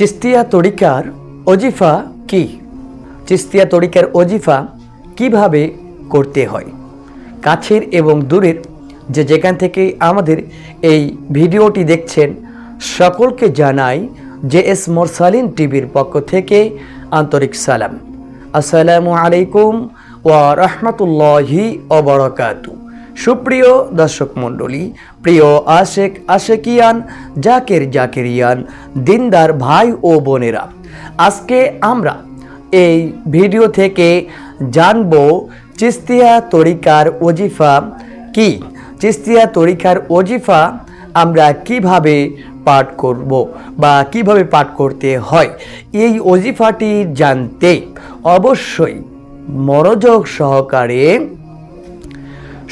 চিস্তিয়া তরিকার অজিফা কি? চিস্তিয়া তরিকার অজিফা কীভাবে করতে হয়? কাছের এবং দূরের যে যেখান থেকে আমাদের এই ভিডিওটি দেখছেন, সকলকে জানাই জে এস মোরসালিন টিভির পক্ষ থেকে আন্তরিক সালাম। আসসালামু আলাইকুম ওয়া রহমতুল্লাহি অবরকাতু সুপ্রিয় দর্শক মণ্ডলী, প্রিয় আশেক আশেকিয়ান, জাকের জাকেরিয়ান, দিনদার ভাই ও বোনেরা, আজকে আমরা এই ভিডিও থেকে জানব চিস্তিয়া তরিকার ওজিফা কি? চিস্তিয়া তরিকার ওজিফা আমরা কীভাবে পাঠ করব বা কীভাবে পাঠ করতে হয়? এই ওজিফাটি জানতে অবশ্যই মনোযোগ সহকারে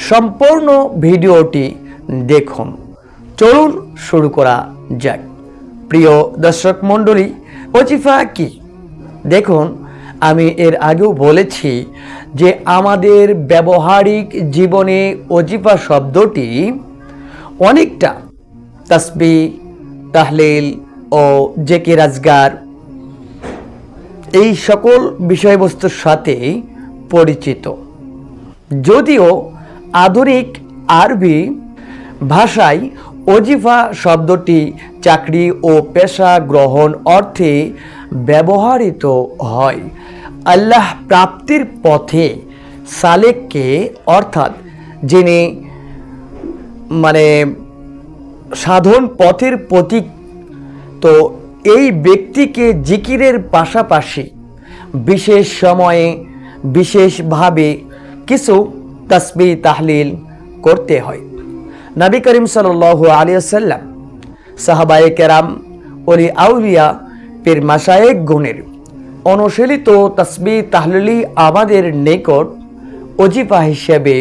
সম্পূর্ণ ভিডিওটি দেখুন। চলুন শুরু করা যাক। প্রিয় দর্শক মণ্ডলী, ওজিফা কি? দেখুন, আমি এর আগেও বলেছি যে আমাদের ব্যবহারিক জীবনে অজিফা শব্দটি অনেকটা তসবি, তাহলিল ও জেকে রাজগার এই সকল বিষয়বস্তুর সাথে পরিচিত। যদিও আধুনিক আরবি ভাষায় অজিফা শব্দটি চাকরি ও পেশা গ্রহণ অর্থে ব্যবহৃত হয়। আল্লাহ প্রাপ্তির পথে সালেককে, অর্থাৎ যিনি মানে সাধন পথের প্রতীক, তো এই ব্যক্তিকে জিকিরের পাশাপাশি বিশেষ সময়ে বিশেষভাবে কিছু তসবি, তাহলিল করতে হয়। নবী করিম সাল আলিয়াল্লাম সাহাবায়ে কেরাম অলি আউলিয়া, পীর মাসায়েক গুণের অনুশীলিত তসবি তাহলিলি আমাদের নিকট অজিফা হিসেবে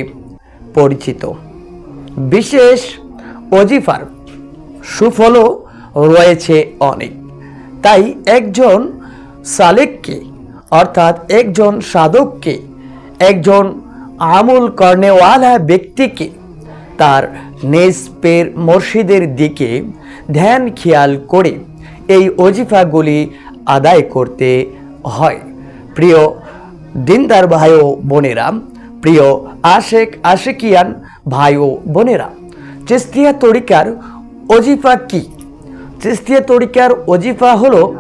পরিচিত। বিশেষ অজিফার সুফলও রয়েছে অনেক। তাই একজন সালেককে, অর্থাৎ একজন সাধককে, একজন আমল কর্নেওয়ালা ব্যক্তিকে তার নিজ পের মসজিদের দিকে ধ্যান খেয়াল করে এই অজিফাগুলি আদায় করতে হয়। প্রিয় দিনদার ভাই ও বোনেরা, প্রিয় আশেক আশেকিয়ান ভাই ও বোনেরা, চেস্তিয়া তরিকার অজিফা কি? চেস্তিয়া তরিকার অজিফা হলো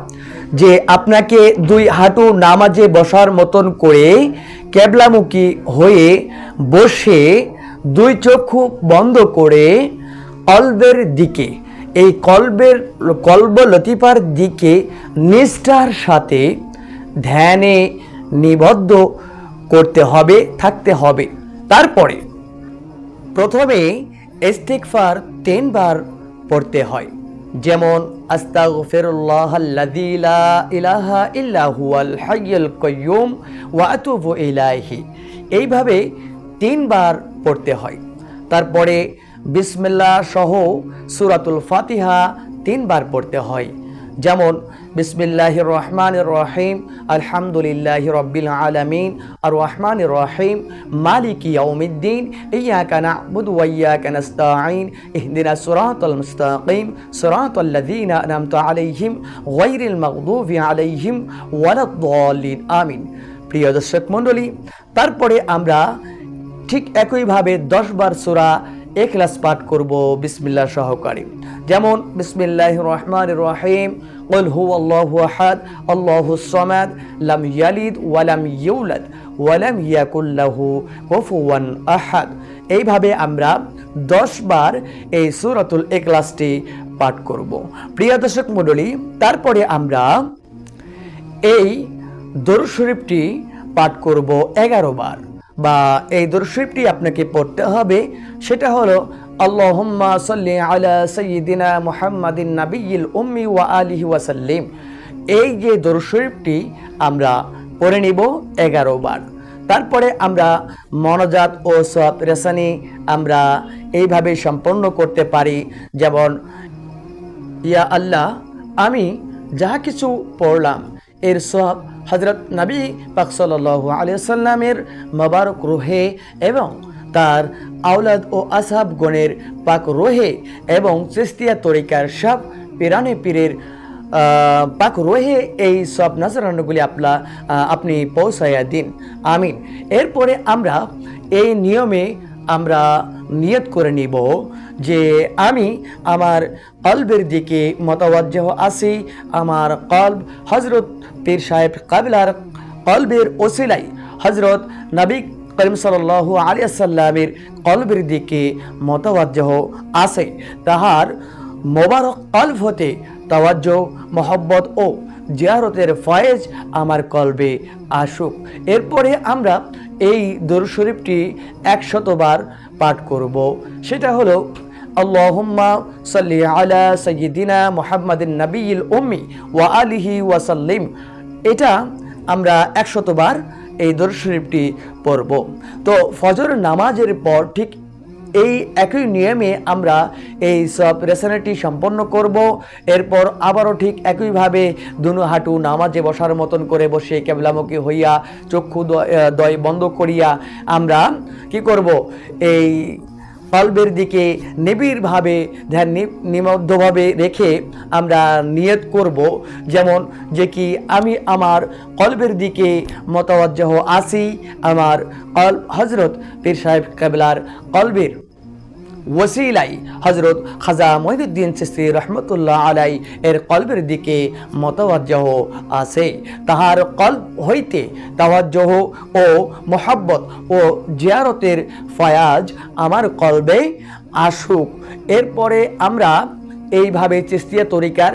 যে আপনাকে দুই হাঁটু নামাজে বসার মতন করে ক্যাবলামুখী হয়ে বসে দুই চক্ষু বন্ধ করে কলবের দিকে, এই কলবের, কলব লতিফার দিকে নিষ্ঠার সাথে ধ্যানে নিবদ্ধ করতে হবে, থাকতে হবে। তারপরে প্রথমে ইস্তিগফার তিনবার পড়তে হয়। যেমন এইভাবে তিনবার পড়তে হয়। তারপরে বিসমিল্লা সহ সুরাতুল ফাতিহা তিনবার পড়তে হয়। যেমন বিসমিল্লাহ রহমান রহিম আলহামদুলিল্লাহ রব্বিল আলমিন আর রহমান রহিম মালিক ইয়াউমিদ্দিন ইয়াকা না'বুদু ওয়া ইয়াকা নাস্তাঈন ইহদিনা সিরাতাল মুস্তাকিম সিরাতাল্লাযীনা আন'আমতা আলাইহিম গায়রিল মাগদুবি আলাইহিম ওয়ালাদ-দাল্লিন আমিন প্রিয় দর্শক মণ্ডলী তারপরে আমরা ঠিক একইভাবে দশ বার সূরা এখলাস পাঠ করব বিসমিল্লা সহকারে যেমন বিসমিল্লাহ রহমান রহিম قل هو الله أحد الله الصمد لم يلد ولم يولد ولم يكن له كفوا أحد এইভাবে আমরা দশ বার এই সূরাতুল ইখলাসটি পাঠ করব প্রিয় দর্শক মণ্ডলী তারপরে আমরা এই দরুদ শরীফটি পাঠ করব এগারো বার বা এই দরশরীফটি আপনাকে পড়তে হবে সেটা হলো সাল্লি আলা সাইয়্যিদিনা মুহাম্মাদিন নাবিয়্যিল উম্মি ওয়া আলিহি ওয়াসাল্লিম এই যে দরশরীফটি আমরা পড়ে নিব এগারো বার। তারপরে আমরা মনজাত ও সব রেসানি আমরা এইভাবে সম্পন্ন করতে পারি। যেমন, ইয়া আল্লাহ, আমি যাহা কিছু পড়লাম, এর সব হজরত নবী পাক সাল্লাহ আলিয়াল্লামের মোবারক রোহে এবং তার আওলাদ ও আসহাব গণের পাক রোহে এবং চেস্তিয়া তরিকার সব পিরানে পীরের পাক রোহে এই সব নাজরানাগুলি আপলা আপনি পৌঁছাইয়া দিন। আমিন। এরপরে আমরা এই নিয়মে আমরা নিয়ত করে নিব যে আমি আমার কলবের দিকে মতওয়াজ্জাহ আছি, আমার কলব হজরত পীর সাহেব কাবিলার কলবের ওসিলাই হজরত নবী করিম সাল্লাল্লাহু আলিয়া সাল্লামের কলবের দিকে মতওয়াজ্জাহ আছে। তাহার মোবারক কলব হতে তাওয়াজ্জ, মোহব্বত ও জিয়ারতের ফয়েজ আমার কলবে আসুক। এরপরে আমরা এই দরুদ শরীফটি একশতবার পাঠ করব। সেটা হলো, আল্লাহুম্মা সাল্লি আলা সাইয়্যিদিনা মুহাম্মাদিন নাবিয়িল উম্মি ওয়া আলিহি ওয়াসাল্লিম। এটা আমরা একশতবার এই দর শরীফটি পড়ব। তো ফজর নামাজের পর ঠিক এই একই নিয়মে আমরা এই সব রেসানাটি সম্পন্ন করব। এরপর আবারও ঠিক একইভাবে দুনু হাঁটু নামাজে বসার মতন করে বসে কেবলামুখী হইয়া চক্ষু দয় বন্ধ করিয়া আমরা কি করব? এই কলবের দিকে নিবিড়ভাবে ধ্যান নিমগ্ধভাবে রেখে আমরা নিয়ত করব। যেমন যে কি, আমি আমার কলবের দিকে মতওয়াজ্জাহ আসি, আমার কল হজরত পীর সাহেব কাবলার কলবের ওসিলাই। হজরত খাজা মহিদুদ্দিন চিস্তি রহমতুল্লাহ আলাই এর কল্পের দিকে মতওয়াজ্জাহ আছে। তাহার কল্প হইতে তাওয়াজ্জহ ও মোহাব্বত ও জিয়ারতের ফয়াজ আমার কলবে আসুক। এরপরে আমরা এইভাবে চিস্তিয়া তরিকার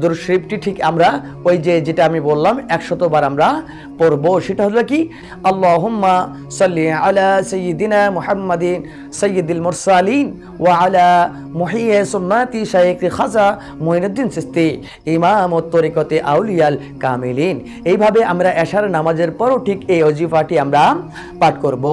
দুরশরীফটি ঠিক আমরা ওই যে যেটা আমি বললাম একশতবার আমরা পড়ব। সেটা হলো কি? আল্লাহম্মা সাল্লি আলা সঈদিনা মুহাম্মাদিন সাইয়্যিদুল মুরসালিন ওয়া আলা মুহিয়ে সুন্নাতি শাইখ খাজা মুইনুদ্দিন সিস্তি, ইমাম ও তরিকতে আউলিয়াল কামিলিন। এইভাবে আমরা এশার নামাজের পরও ঠিক এই অজিফাটি আমরা পাঠ করব।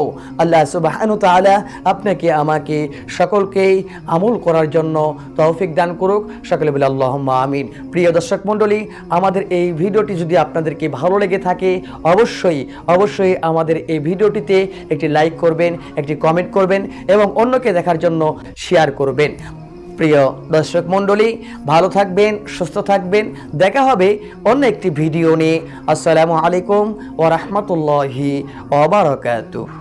আল্লাহ সুবহানাহু তাআলা আপনাকে, আমাকে সকলকেই আমল করার জন্য তৌফিক দান করুক। সকলে বলে আল্লাহুম্মা আমিন। প্রিয় দর্শক মণ্ডলী, আমাদের এই ভিডিওটি যদি আপনাদেরকে ভালো লেগে থাকে, অবশ্যই অবশ্যই আমাদের এই ভিডিওটিতে একটি লাইক করবেন, একটি কমেন্ট করবেন এবং অন্যকে দেখার জন্য শেয়ার করবেন। প্রিয় দর্শক মণ্ডলী, ভালো থাকবেন, সুস্থ থাকবেন। দেখা হবে অন্য একটি ভিডিও নিয়ে। আসসালামু আলাইকুম ওরহমতুল্লাহি ওবরাকাতুহ